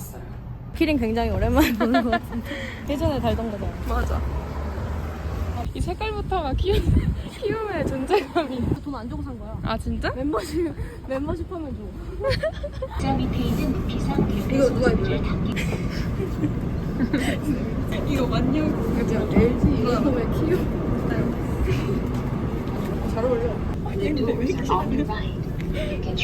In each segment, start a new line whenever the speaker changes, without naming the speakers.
왔어요.
키링 굉장히 오랜만에 보는 것 같은데 예전에 달던 거잖아
맞아. 이 색깔부터가 키움, 키움의 존재감이.
돈 안 주고 산 거야
아 진짜?
멤버십 멤버십 하면
줘저 밑에 있는 비상
이거 누가 입을래?
이거 맞냐고.
그죠 LG 이거면 키움 잘 어울려
your right. You can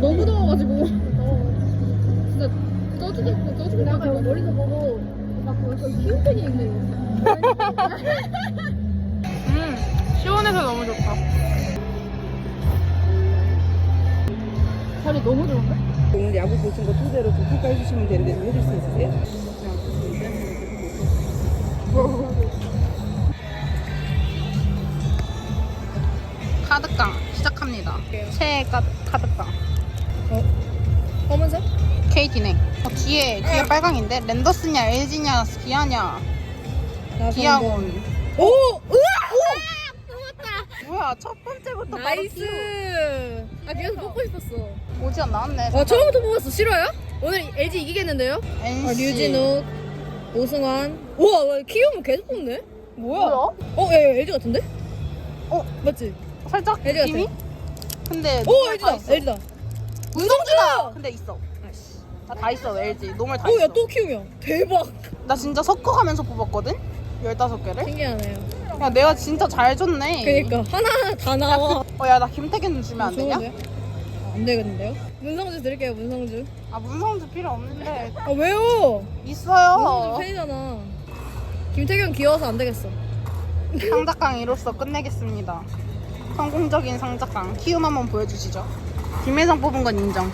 너무
더워가지고 진짜 떠주겠고 떠주겠고 머리도 보고 막 벌써 키우팬이 있네
음, 시원해서 너무 좋다.
자리 너무 좋은데?
오늘 야구 보신 거 토대로 좀 평가해 주시면 되는데 좀 해줄 수 있으세요?
카드깡 시작합니다. 카드, 카드깡.
검은색?
KT네. 어, 뒤에 뒤에 빨강인데 랜더스냐 LG냐 기아냐 기아곤.
오! 으아!
뭐야 첫 번째부터 바로
나이스! 아 뒤에서 뽑고 싶었어
오지 안 나왔네.
어 처음부터 뽑았어 싫어요? 오늘 LG 이기겠는데요?
NC.
아, 류진욱 오승환 우와 와, 키우면 계속 뽑네
뭐야?
어? 야, 야 LG 같은데?
어?
맞지?
살짝
같아
느낌이? 근데
오
노멀 다
LG다
있어.
LG다
운동주다. 근데 있어. 나다 있어 LG 노멀
다오
있어.
야또 키우면 대박
나 진짜 섞어가면서 뽑았거든. 15개를?
신기하네요
야 내가 진짜 잘 줬네.
그니까 하나하나 다 나와
어야 나 김태균 주면 안 되냐?
좋은데요? 아, 안 되겠는데요? 문성주 드릴게요 문성주
아 문성주 필요 없는데
아 왜요?
있어요.
문성주 팬이잖아 김태균 귀여워서 안 되겠어
상작강 이로써 끝내겠습니다. 성공적인 상작강 키움 한번 보여주시죠. 김혜성 뽑은 건 인정.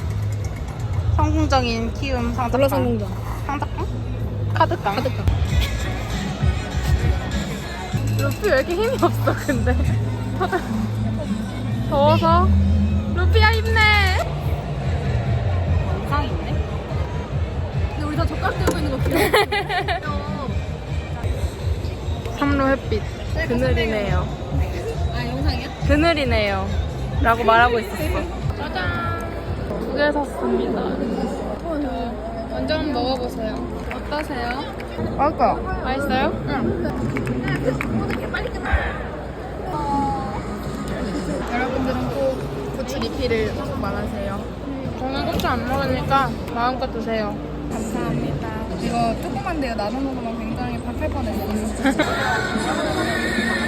성공적인 키움 상작강. 상작강? 카드강.
가득가
루피 왜 이렇게 힘이 없어, 근데? 더워서. 루피야, 힘내!
이상인데?
근데 우리 다 젓가락 들고 있는 거 귀여워
삼로 햇빛. 그늘이네요. 그늘이네요. 라고 말하고 있었어. 짜잔! 두 개 샀습니다. 먼저 한번 먹어보세요. 어떠세요?
맞아.
맛있어요?
여러분들은 꼭 고추 리필을 많으세요.
저는 고추 안 먹으니까 마음껏 드세요. 감사합니다.
이거 조그만데요. 나눠 먹으면 굉장히 박할 뻔했어요.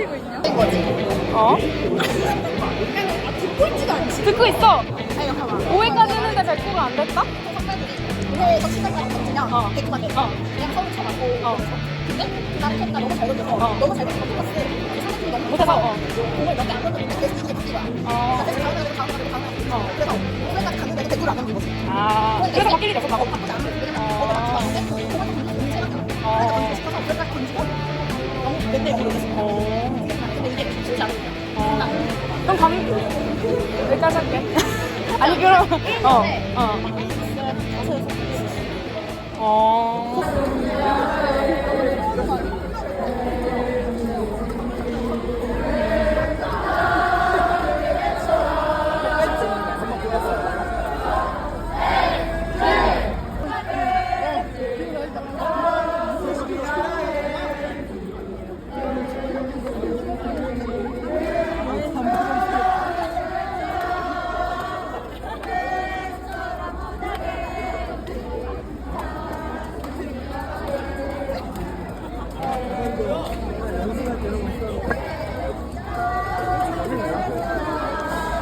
즐기고 있냐? 어? 듣고 있지도 않지 듣고 있어 아니 봐봐 5회까지 했는데 100%가 안 됐다?
그래서 시간이 안 맞으면
어.
개그만 해.
어.
그냥 서울 쳐갖고.
어.
근데 그 다음 나 너무 잘 던져서
어.
너무 잘 던져서 상대팀이 너무
못해서, 어.
공을 몇개 안 던졌는데 계속 이기게 바뀐 거야.
어.
그래서 다음 날에 다음 날에 다음 날에
어.
그래서 5회까지 갔는데도 대구를 안 던진 거지.
아 그래서 일이 없었나
어,
봐
바꾸지 않았어. 왜냐면
어.
어제 맞추고 왔는데 공을 던지는 문제가 그래서 던지고 싶어서 5회까지 던지고 너무
맨날 모르겠어. 쉽지 않아.
그럼 감 여기까지 할게.
아니 그럼 어 어. 어.